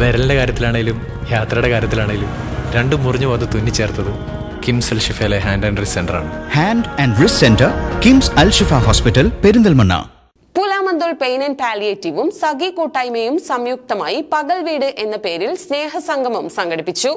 വിരലിന്റെ കാര്യത്തിലാണേലും യാത്രയുടെ കാര്യത്തിലാണേലും രണ്ടും മുറിഞ്ഞു പോകാതെ തുന്നിച്ചേർത്തത് കിംസ് അൽ ഷിഫയിലെ hand and wrist സെന്ററാണ് hand and wrist centre KIMS Al Shifa hospital Perinthalmanna. Pulamanthole pain and പാലിയേറ്റീവും Sakhi കൂട്ടായ്മയും സംയുക്തമായി പകൽ വീട് എന്ന പേരിൽ സ്നേഹസംഗമം സംഘടിപ്പിച്ചു.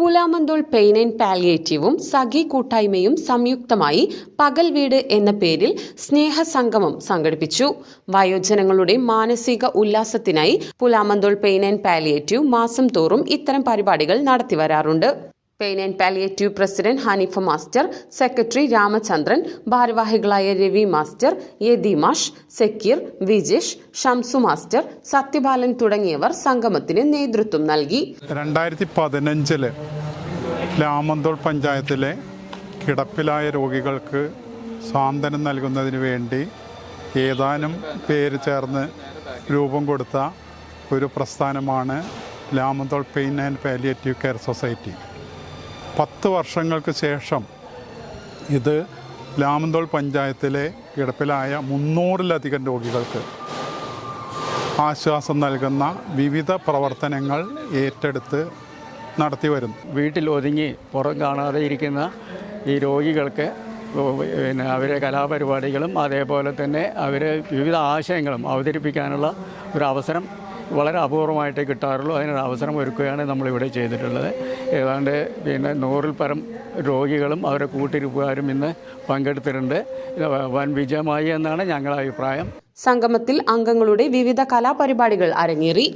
പുലാമന്തോൾ പെയിൻ ആൻഡ് പാലിയേറ്റീവും സഖി കൂട്ടായ്മയും സംയുക്തമായി പകൽ വീട് എന്ന പേരിൽ സ്നേഹസംഗമം സംഘടിപ്പിച്ചു. വയോജനങ്ങളുടെ മാനസിക ഉല്ലാസത്തിനായി പുലാമന്തോൾ പെയിൻ ആൻഡ് പാലിയേറ്റീവ് മാസം തോറും ഇത്തരം പരിപാടികൾ നടത്തിവരാറുണ്ട് pain and palliative president Haneefa master secretary Ramachandran ഭാരവാഹികളായ രവി മാസ്റ്റർ യദിമാഷ് സക്കീർ വിജേഷ് ഷംസു മാസ്റ്റർ സത്യബാലൻ തുടങ്ങിയവർ സംഗമത്തിന് നേതൃത്വം നൽകി. രണ്ടായിരത്തി പതിനഞ്ചിൽ രാമന്തോൾ പഞ്ചായത്തിലെ കിടപ്പിലായ രോഗികൾക്ക് സാന്ത്വനം നൽകുന്നതിന് വേണ്ടി ഏതാനും പേര് ചേർന്ന് രൂപം കൊടുത്ത ഒരു പ്രസ്ഥാനമാണ് ലാമന്തോൾ pain and palliative care society. പത്ത് വർഷങ്ങൾക്ക് ശേഷം ഇത് ലാമന്തോൾ പഞ്ചായത്തിലെ കിടപ്പിലായ മുന്നൂറിലധികം രോഗികൾക്ക് ആശ്വാസം നൽകുന്ന വിവിധ പ്രവർത്തനങ്ങൾ ഏറ്റെടുത്ത് നടത്തി വരുന്നു. വീട്ടിൽ ഒതുങ്ങി പുറം കാണാതെ ഇരിക്കുന്ന ഈ രോഗികൾക്ക് പിന്നെ അവരെ കലാപരിപാടികളും അതേപോലെ തന്നെ അവരെ വിവിധ ആശയങ്ങളും അവതരിപ്പിക്കാനുള്ള ഒരു അവസരം വളരെ അപൂർവമായിട്ടേ കിട്ടാറുള്ളൂ. അതിനൊരു അവസരം ഒരുക്കുകയാണ് നമ്മളിവിടെ ചെയ്തിട്ടുള്ളത്. ഏതാണ്ട് പിന്നെ നൂറിൽ പരം രോഗികളും അവരെ കൂട്ടിരിപ്പുകാരും ഇന്ന് പങ്കെടുത്തിട്ടുണ്ട്. വൻ വിജയമായി എന്നാണ് ഞങ്ങളുടെ അഭിപ്രായം. സംഗമത്തിൽ അംഗങ്ങളുടെ വിവിധ കലാപരിപാടികൾ അരങ്ങേറി.